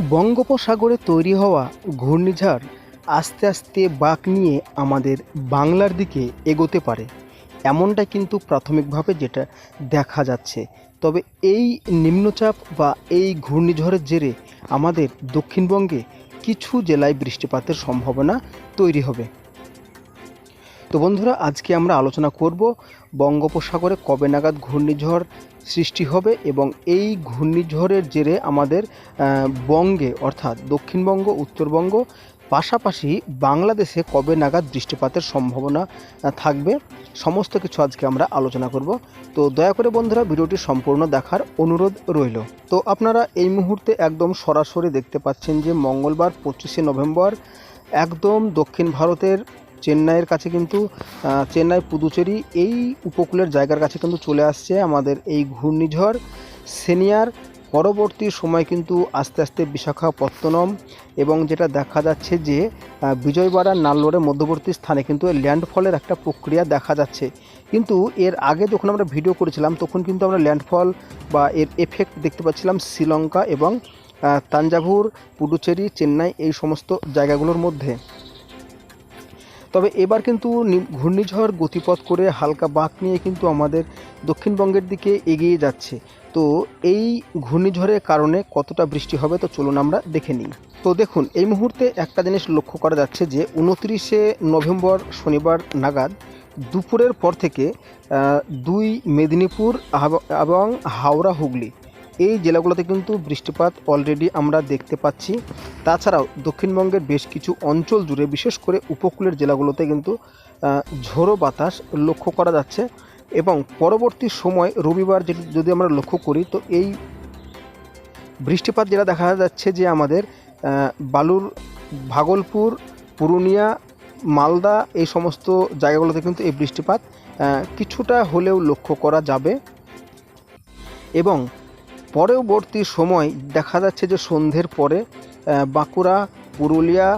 বঙ্গোপসাগরে তৈরি হওয়া ঘূর্ণিঝড় আস্তে আস্তে বাঁক নিয়ে আমাদের বাংলার দিকে এগোতে পারে। এমনটা কিন্তু প্রাথমিকভাবে যেটা দেখা যাচ্ছে। তবে এই নিম্নচাপ বা এই ঘূর্ণিঝড়ের জেরে আমাদের দক্ষিণবঙ্গে কিছু জেলায় বৃষ্টিপাতের সম্ভাবনা তৈরি হবে। তো বন্ধুরা, আজকে আমরা আলোচনা করব বঙ্গোপসাগরে কবে নাগাদ ঘূর্ণিঝড় সৃষ্টি হবে এবং এই ঘূর্ণিঝড়ের জেরে আমাদের বঙ্গে, অর্থাৎ দক্ষিণবঙ্গ, উত্তরবঙ্গ, পাশাপাশি বাংলাদেশে কবে নাগাদ বৃষ্টিপাতের সম্ভাবনা থাকবে, সমস্ত কিছু আজকে আমরা আলোচনা করব। তো দয়া করে বন্ধুরা, ভিডিওটি সম্পূর্ণ দেখার অনুরোধ রইল। তো আপনারা এই মুহূর্তে একদম সরাসরি দেখতে পাচ্ছেন যে মঙ্গলবার পঁচিশে নভেম্বর একদম দক্ষিণ ভারতের চেন্নাইয়ের কাছে কিন্তু চেন্নাই পুদুচেরি এই উপকূলের জায়গার কাছে কিন্তু চলে আসছে আমাদের এই ঘূর্ণিঝড়। সেনিয়ার পরবর্তী সময় কিন্তু আস্তে আস্তে বিশাখাপত্তনম এবং যেটা দেখা যাচ্ছে যে বিজয়বাড়া নাল্লোরের মধ্যবর্তী স্থানে কিন্তু ল্যান্ডফলের একটা প্রক্রিয়া দেখা যাচ্ছে। কিন্তু এর আগে যখন আমরা ভিডিও করেছিলাম, তখন কিন্তু আমরা ল্যান্ডফল বা এর এফেক্ট দেখতে পাচ্ছিলাম শ্রীলঙ্কা এবং তাঞ্জাভুর পুডুচেরি চেন্নাই এই সমস্ত জায়গাগুলোর মধ্যে। তবে এবার কিন্তু ঘূর্ণিঝড় গতিপথ করে হালকা বাঁক নিয়ে কিন্তু আমাদের দক্ষিণবঙ্গের দিকে এগিয়ে যাচ্ছে। তো এই ঘূর্ণিঝড়ের কারণে কতটা বৃষ্টি হবে তো চলুন আমরা দেখে নিই। তো দেখুন, এই মুহূর্তে একটা জিনিস লক্ষ্য করা যাচ্ছে যে উনত্রিশে নভেম্বর শনিবার নাগাদ দুপুরের পর থেকে দুই মেদিনীপুর এবং হাওড়া হুগলি এই জেলাগুলোতে কিন্তু বৃষ্টিপাত অলরেডি আমরা দেখতে পাচ্ছি। তাছাড়াও দক্ষিণবঙ্গের বেশ কিছু অঞ্চল জুড়ে, বিশেষ করে উপকূলের জেলাগুলোতে কিন্তু ঝোড়ো বাতাস লক্ষ্য করা যাচ্ছে এবং পরবর্তী সময় রবিবার যদি- আমরা লক্ষ্য করি, তো এই বৃষ্টিপাত যেটা দেখা যাচ্ছে যে আমাদের বালুর, ভাগলপুর, পুরুলিয়া, মালদা এই সমস্ত জায়গাগুলোতে কিন্তু এই বৃষ্টিপাত কিছুটা হলেও লক্ষ্য করা যাবে। এবং পরবর্তী সময় দেখা যাচ্ছে যে সন্ধ্যের পরে বাঁকুড়া, পুরুলিয়া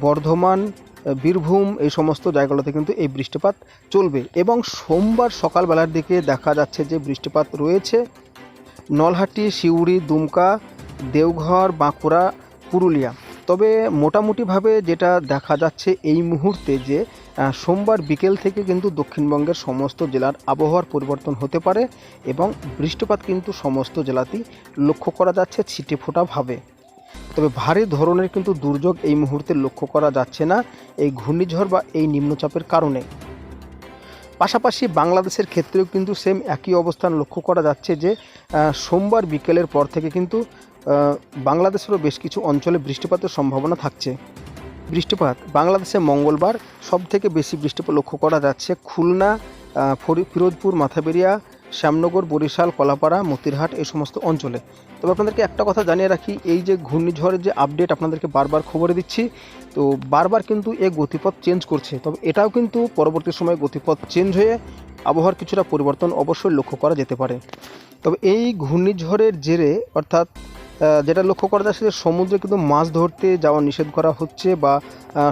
বর্ধমান বীরভূম এই সমস্ত জায়গাগুলোতে কিন্তু এই বৃষ্টিপাত চলবে। এবং সোমবার সকালবেলার দিকে দেখা যাচ্ছে যে বৃষ্টিপাত রয়েছে। নলহাটি, সিউড়ি, দুমকা, দেওঘর, বাঁকুড়া, পুরুলিয়া। তবে মোটামুটিভাবে যেটা দেখা যাচ্ছে এই মুহূর্তে যে সোমবার বিকেল থেকে কিন্তু দক্ষিণবঙ্গের সমস্ত জেলার আবহাওয়ার পরিবর্তন হতে পারে এবং বৃষ্টিপাত কিন্তু সমস্ত জেলাতেই লক্ষ্য করা যাচ্ছে ছিটে ফোটাভাবে তবে ভারী ধরনের কিন্তু দুর্যোগ এই মুহূর্তে লক্ষ্য করা যাচ্ছে না এই ঘূর্ণিঝড় বা এই নিম্নচাপের কারণে। পাশাপাশি বাংলাদেশের ক্ষেত্রেও কিন্তু সেম একই অবস্থান লক্ষ্য করা যাচ্ছে যে সোমবার বিকেলের পর থেকে কিন্তু বাংলাদেশেরও বেশ কিছু অঞ্চলে বৃষ্টিপাতের সম্ভাবনা থাকছে। বৃষ্টিপাত বাংলাদেশে মঙ্গলবার সব থেকে বেশি বৃষ্টিপাত লক্ষ্য করা যাচ্ছে খুলনা ফিরোজপুর, মাথাবেরিয়া, শ্যামনগর, বরিশাল, কলাপাড়া, মতিরহাট এই সমস্ত অঞ্চলে। তবে আপনাদেরকে একটা কথা জানিয়ে রাখি, এই যে ঘূর্ণিঝড়ের যে আপডেট আপনাদেরকে বারবার খবরে দিচ্ছি, তো বারবার কিন্তু এ গতিপথ চেঞ্জ করছে। তবে এটাও কিন্তু পরবর্তী সময়ে গতিপথ চেঞ্জ হয়ে আবহাওয়ার কিছুটা পরিবর্তন অবশ্যই লক্ষ্য করা যেতে পারে। তবে এই ঘূর্ণিঝড়ের জেরে, অর্থাৎ যেটা লক্ষ্য করা যাচ্ছে যে সমুদ্রে কিন্তু মাছ ধরতে যাওয়া নিষেধ করা হচ্ছে বা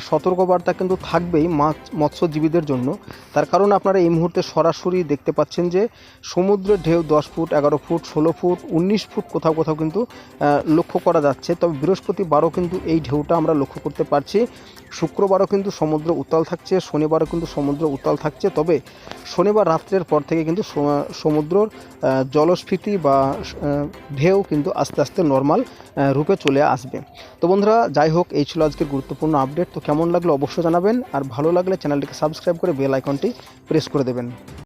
সতর্কবার্তা কিন্তু থাকবেই মাছ, মৎস্যজীবীদের জন্য। তার কারণ আপনারা এই মুহূর্তে সরাসরি দেখতে পাচ্ছেন যে, সমুদ্রের ঢেউ দশ ফুট, এগারো ফুট, ষোলো ফুট, উনিশ ফুট কোথাও কোথাও কিন্তু লক্ষ্য করা যাচ্ছে। তবে বৃহস্পতিবারও কিন্তু এই ঢেউটা আমরা লক্ষ্য করতে পারছি। শুক্রবারও কিন্তু সমুদ্র উত্তাল থাকছে, শনিবারও কিন্তু সমুদ্র উত্তাল থাকছে। তবে শনিবার রাত্রের পর থেকে কিন্তু সমুদ্রর জলস্ফীতি বা ঢেউ কিন্তু আস্তে আস্তে নর্মাল রূপে চলে আসবে। তো বন্ধুরা, যাই হোক, এই ছিল আজকের গুরুত্বপূর্ণ আপডেট তো কেমন লাগল অবশ্যই জানাবেন, আর ভালো লাগলে চ্যানেলটিকে সাবস্ক্রাইব করে বেল আইকনটি প্রেস করে দেবেন।